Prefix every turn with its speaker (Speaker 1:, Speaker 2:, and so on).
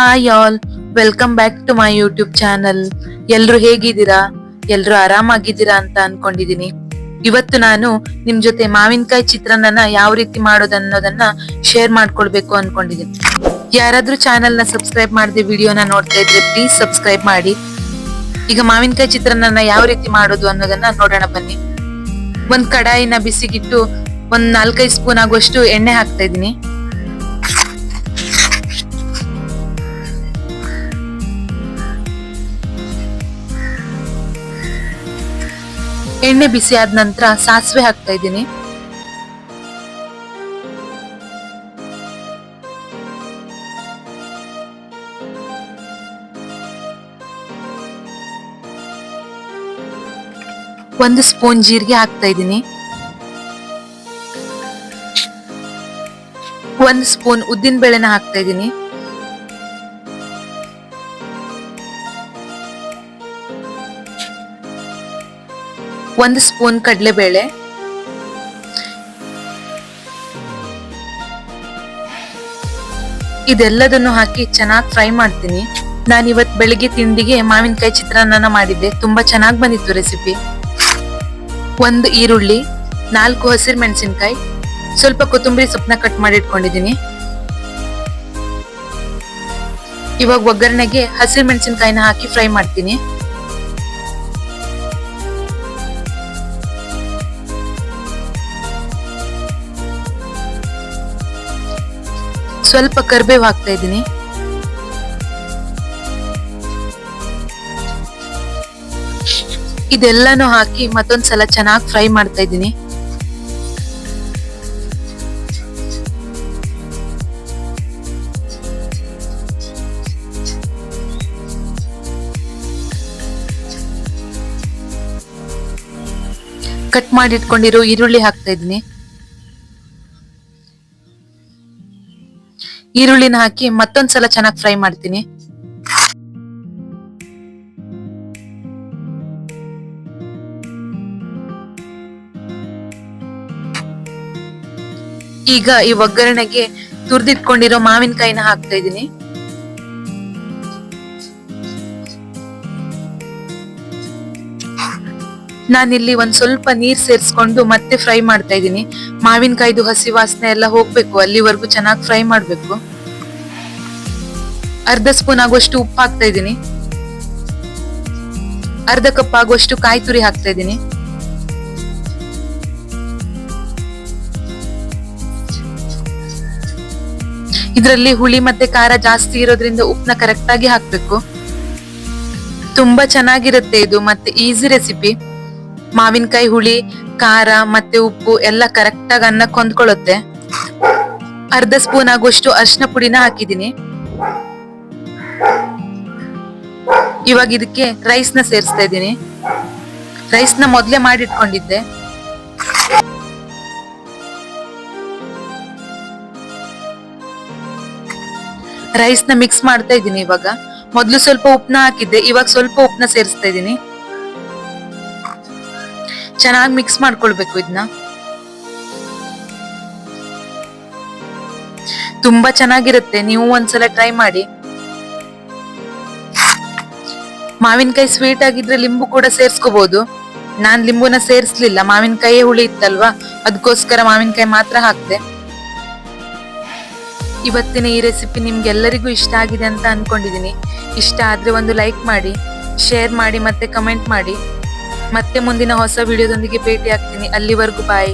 Speaker 1: Hi all welcome back to my YouTube channel ಎಲ್ರು ಹೇಗಿದ್ದೀರಾ? ಎಲ್ರು ಆರಾಮಾಗಿದ್ದೀರಾ ಅಂತ ಅನ್ಕೊಂಡಿದೀನಿ. ಇವತ್ತು ನಾನು ನಿಮ್ ಜೊತೆ ಮಾವಿನಕಾಯಿ ಚಿತ್ರಾನ್ನ ಯಾವ ರೀತಿ ಮಾಡೋದು ಅನ್ನೋದನ್ನ ಶೇರ್ ಮಾಡ್ಕೊಳ್ಬೇಕು ಅನ್ಕೊಂಡಿದೀನಿ. ಯಾರಾದ್ರೂ ಚಾನೆಲ್ನ ಸಬ್ಸ್ಕ್ರೈಬ್ ಮಾಡದೆ ವಿಡಿಯೋನ ನೋಡ್ತಾ ಇದ್ರೆ ಪ್ಲೀಸ್ ಸಬ್ಸ್ಕ್ರೈಬ್ ಮಾಡಿ. ಈಗ ಮಾವಿನಕಾಯಿ ಚಿತ್ರಾನ್ನ ಯಾವ ರೀತಿ ಮಾಡೋದು ಅನ್ನೋದನ್ನ ನೋಡೋಣ ಬನ್ನಿ. ಒಂದ್ ಕಡಾಯಿನ ಬಿಸಿಗಿಟ್ಟು ಒಂದ್ ನಾಲ್ಕೈದು ಸ್ಪೂನ್ ಆಗುವಷ್ಟು ಎಣ್ಣೆ ಹಾಕ್ತಾ ಇದೀನಿ ಎಣ್ಣೆ ಬಿಸಿ ಆದ ನಂತರ ಸಾಸಿವೆ ಹಾಕ್ತಾ ಇದ್ದೀನಿ. ಒಂದು ಸ್ಪೂನ್ ಜೀರಿಗೆ ಹಾಕ್ತಾ ಇದ್ದೀನಿ. ಒಂದು ಸ್ಪೂನ್ ಉದ್ದಿನ ಬೇಳೆನ ಹಾಕ್ತಾ ಇದ್ದೀನಿ. ಒಂದು ಸ್ಪೂನ್ ಕಡಲೆಬೇಳೆ. ಇದೆಲ್ಲದನ್ನು ಹಾಕಿ ಚೆನ್ನಾಗಿ ಫ್ರೈ ಮಾಡ್ತೀನಿ. ನಾನು ಇವತ್ತು ಬೆಳಿಗ್ಗೆ ತಿಂಡಿಗೆ ಮಾವಿನಕಾಯಿ ಚಿತ್ರಾನ್ನ ಮಾಡಿದ್ದೆ. ತುಂಬಾ ಚೆನ್ನಾಗಿ ಬಂದಿತ್ತು ರೆಸಿಪಿ. ಒಂದು ಈರುಳ್ಳಿ, ನಾಲ್ಕು ಹಸಿರು ಮೆಣಸಿನ್ಕಾಯಿ, ಸ್ವಲ್ಪ ಕೊತ್ತಂಬರಿ ಸೊಪ್ಪನ್ನ ಕಟ್ ಮಾಡಿ ಇಟ್ಕೊಂಡಿದ್ದೀನಿ ಇವಾಗ ಒಗ್ಗರಣೆಗೆ ಹಸಿರು ಮೆಣಸಿನಕಾಯಿನ ಹಾಕಿ ಫ್ರೈ ಮಾಡ್ತೀನಿ. ಸ್ವಲ್ಪ ಕರ್ಬೇವು ಹಾಕ್ತಾ ಇದ್ದೀನಿ. ಇದೆಲ್ಲಾನು ಹಾಕಿ ಮತ್ತೊಂದ್ಸಲ ಚೆನ್ನಾಗಿ ಫ್ರೈ ಮಾಡ್ತಾ ಇದ್ದೀನಿ. ಕಟ್ ಮಾಡಿ ಇಟ್ಕೊಂಡಿರೋ ಈರುಳ್ಳಿ ಹಾಕ್ತಾ ಇದ್ದೀನಿ. ಈರುಳ್ಳಿನ ಹಾಕಿ ಮತ್ತೊಂದ್ಸಲ ಚೆನ್ನಾಗಿ ಫ್ರೈ ಮಾಡ್ತೀನಿ. ಈಗ ಈ ಒಗ್ಗರಣೆಗೆ ತುರ್ದಿಟ್ಕೊಂಡಿರೋ ಮಾವಿನಕಾಯಿನ ಹಾಕ್ತಾ ಇದ್ದೀನಿ. ನಾನಿಲ್ಲಿ ಒಂದ್ ಸ್ವಲ್ಪ ನೀರ್ ಸೇರಿಸ್ಕೊಂಡು ಮತ್ತೆ ಫ್ರೈ ಮಾಡ್ತಾ ಇದ್ದೀನಿ. ಮಾವಿನಕಾಯ್ದು, ಹಸಿ ವಾಸನೆ ಎಲ್ಲ ಹೋಗ್ಬೇಕು, ಅಲ್ಲಿವರೆಗೂ ಚೆನ್ನಾಗಿ ಫ್ರೈ ಮಾಡ್ಬೇಕು. ಅರ್ಧ ಸ್ಪೂನ್ ಆಗುವಷ್ಟು ಉಪ್ಪು ಹಾಕ್ತಾ ಇದ್ದೀನಿ. ಅರ್ಧ ಕಪ್ ಆಗುವಷ್ಟು ಕಾಯಿ ತುರಿ ಹಾಕ್ತಾ ಇದ್ದೀನಿ. ಇದರಲ್ಲಿ ಹುಳಿ ಮತ್ತೆ ಖಾರ ಜಾಸ್ತಿ ಇರೋದ್ರಿಂದ ಉಪ್ಪನ್ನ ಕರೆಕ್ಟ್ ಆಗಿ ಹಾಕ್ಬೇಕು. ತುಂಬಾ ಚೆನ್ನಾಗಿರುತ್ತೆ ಇದು, ಮತ್ತೆ ಈಸಿ ರೆಸಿಪಿ ಮಾವಿನಕಾಯಿ ಹುಳಿ, ಖಾರ ಮತ್ತೆ ಉಪ್ಪು ಎಲ್ಲ ಕರೆಕ್ಟ್ ಆಗಿ ಅನ್ನಕ್ಕೆ ಹೊಂದ್ಕೊಳ್ಳುತ್ತೆ ಅರ್ಧ ಸ್ಪೂನ್ ಆಗುವಷ್ಟು ಅರ್ಶಿನ ಪುಡಿನ ಹಾಕಿದೀನಿ ಇವಾಗ ಇದಕ್ಕೆ ರೈಸ್ನ ಸೇರಿಸ್ತಾ ಇದ್ದೀನಿ. ರೈಸ್ನ ಮೊದ್ಲೇ ಮಾಡಿಟ್ಕೊಂಡಿದ್ದೆ. ರೈಸ್ನ ಮಿಕ್ಸ್ ಮಾಡ್ತಾ ಇದ್ದೀನಿ ಇವಾಗ. ಮೊದ್ಲು ಸ್ವಲ್ಪ ಉಪ್ಪನ್ನ ಹಾಕಿದ್ದೆ, ಇವಾಗ ಸ್ವಲ್ಪ ಉಪ್ಪನ್ನ ಸೇರಿಸ್ತಾ ಇದ್ದೀನಿ. ಚೆನ್ನಾಗಿ ಮಿಕ್ಸ್ ಮಾಡ್ಕೊಳ್ಬೇಕು ಇದನ್ನ ತುಂಬಾ ಚೆನ್ನಾಗಿರುತ್ತೆ, ನೀವು ಒಂದ್ಸಲ ಟ್ರೈ ಮಾಡಿ. ಮಾವಿನಕಾಯಿ ಸ್ವೀಟ್ ಆಗಿದ್ರೆ ಲಿಂಬು ಕೂಡ ಸೇರಿಸ್ಕೋಬಹುದು ನಾನ್ ಲಿಂಬುನ ಸೇರಿಸ್ಲಿಲ್ಲ, ಮಾವಿನಕಾಯಿ ಹುಳಿ ಇತ್ತಲ್ವಾ? ಅದಕ್ಕೋಸ್ಕರ ಮಾವಿನಕಾಯಿ ಮಾತ್ರ ಹಾಕ್ದೆ. ಇವತ್ತಿನ ಈ ರೆಸಿಪಿ ನಿಮ್ಗೆಲ್ಲರಿಗೂ ಇಷ್ಟ ಆಗಿದೆ ಅಂತ ಅನ್ಕೊಂಡಿದೀನಿ. ಇಷ್ಟ ಆದ್ರೆ ಒಂದು ಲೈಕ್ ಮಾಡಿ ಶೇರ್ ಮಾಡಿ ಮತ್ತೆ ಕಮೆಂಟ್ ಮಾಡಿ. ಮತ್ತೆ ಮುಂದಿನ ಹೊಸ ವಿಡಿಯೋದೊಂದಿಗೆ ಭೇಟಿ ಆಗ್ತೀನಿ ಅಲ್ಲಿವರೆಗೂ ಬಾಯ್